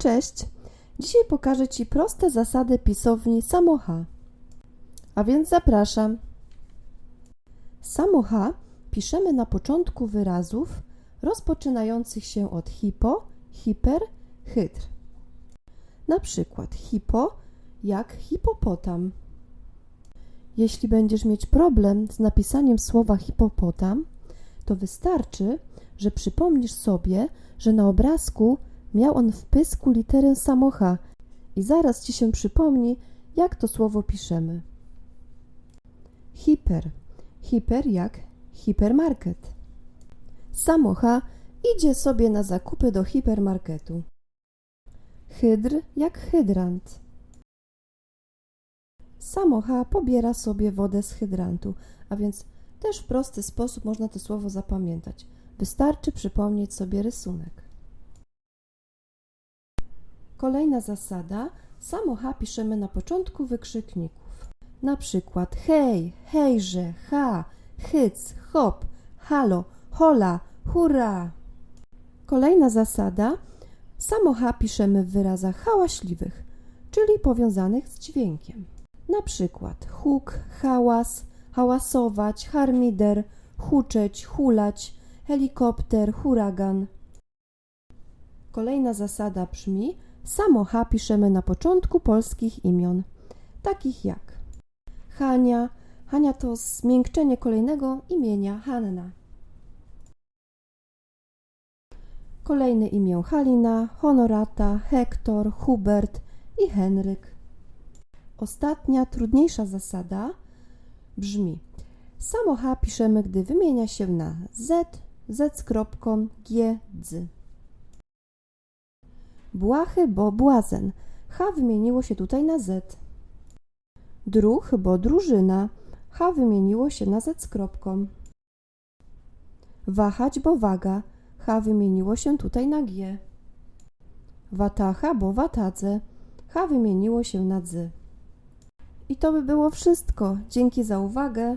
Cześć! Dzisiaj pokażę Ci proste zasady pisowni samocha. A więc zapraszam. Samocha piszemy na początku wyrazów rozpoczynających się od hipo, hiper, hydr. Na przykład hipo jak hipopotam. Jeśli będziesz mieć problem z napisaniem słowa hipopotam, to wystarczy, że przypomnisz sobie, że na obrazku miał on w pysku literę samocha i zaraz ci się przypomni, jak to słowo piszemy. Hiper. Hiper jak hipermarket. Samocha idzie sobie na zakupy do hipermarketu. Hydr jak hydrant. Samocha pobiera sobie wodę z hydrantu, a więc też w prosty sposób można to słowo zapamiętać. Wystarczy przypomnieć sobie rysunek. Kolejna zasada. Samocha piszemy na początku wykrzykników. Na przykład hej, hejże, ha, hyc, hop, halo, hola, hurra. Kolejna zasada. Samocha piszemy w wyrazach hałaśliwych, czyli powiązanych z dźwiękiem. Na przykład huk, hałas, hałasować, harmider, huczeć, hulać, helikopter, huragan. Kolejna zasada brzmi: samocha piszemy na początku polskich imion, takich jak Hania. Hania to zmiękczenie kolejnego imienia Hanna. Kolejne imię Halina, Honorata, Hektor, Hubert i Henryk. Ostatnia, trudniejsza zasada brzmi: samocha piszemy, gdy wymienia się na z, z z kropką, g, dzy. Błahy, bo błazen. H wymieniło się tutaj na Z. Druh, bo drużyna. H wymieniło się na Z z kropką. Wahać, bo waga. H wymieniło się tutaj na G. Watacha, bo watadze. H wymieniło się na dzy. I to by było wszystko. Dzięki za uwagę.